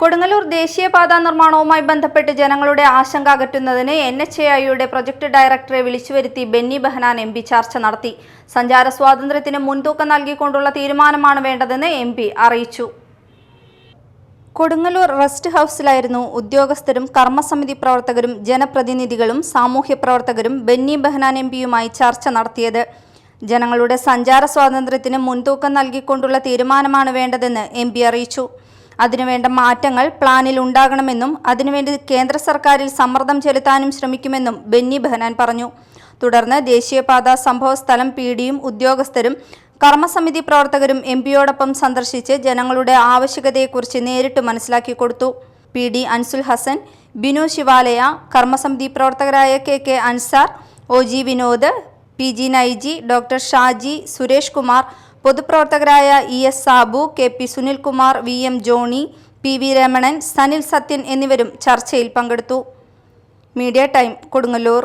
കൊടുങ്ങല്ലൂർ ദേശീയപാത നിർമ്മാണവുമായി ബന്ധപ്പെട്ട് ജനങ്ങളുടെ ആശങ്ക അകറ്റുന്നതിന് എൻ എച്ച് എ ഐയുടെ പ്രൊജക്ട് ഡയറക്ടറെ വിളിച്ചുവരുത്തി ബെന്നി ബെഹനാൻ എം പി ചർച്ച നടത്തി. സഞ്ചാര സ്വാതന്ത്ര്യത്തിന് മുൻതൂക്കം നൽകിക്കൊണ്ടുള്ള തീരുമാനമാണ് വേണ്ടതെന്ന് എം പി അറിയിച്ചു. കൊടുങ്ങല്ലൂർ റെസ്റ്റ് ഹൗസിലായിരുന്നു ഉദ്യോഗസ്ഥരും കർമ്മസമിതി പ്രവർത്തകരും ജനപ്രതിനിധികളും സാമൂഹ്യ പ്രവർത്തകരും ബെന്നി ബെഹനാൻ എം പിയുമായി ചർച്ച നടത്തിയത്. ജനങ്ങളുടെ സഞ്ചാര സ്വാതന്ത്ര്യത്തിന് മുൻതൂക്കം നൽകിക്കൊണ്ടുള്ള തീരുമാനമാണ് വേണ്ടതെന്ന് എം പി അറിയിച്ചു. അതിനുവേണ്ട മാറ്റങ്ങൾ പ്ലാനിൽ ഉണ്ടാകണമെന്നും അതിനുവേണ്ടി കേന്ദ്ര സർക്കാരിൽ സമ്മർദ്ദം ചെലുത്താനും ശ്രമിക്കുമെന്നും ബെന്നി ബെഹനാൻ പറഞ്ഞു. തുടർന്ന് ദേശീയപാത സംഭവ സ്ഥലം പി ഡിയും ഉദ്യോഗസ്ഥരും കർമ്മസമിതി പ്രവർത്തകരും എം പിയോടൊപ്പം സന്ദർശിച്ച് ജനങ്ങളുടെ ആവശ്യകതയെക്കുറിച്ച് നേരിട്ട് മനസ്സിലാക്കി കൊടുത്തു. പി ഡി അൻസുൽ ഹസൻ ബിനു ശിവാലയ കർമ്മസമിതി പ്രവർത്തകരായ K K Ansar O G Vinod P G Naiji doctor Shaji Suresh Kumar പൊതുപ്രവർത്തകരായ E S Sabu K P Sunilkumar V M Johny P V Ramanan Sanil Sathyan എന്നിവരും ചർച്ചയിൽ പങ്കെടുത്തു. Media time Kodungallur.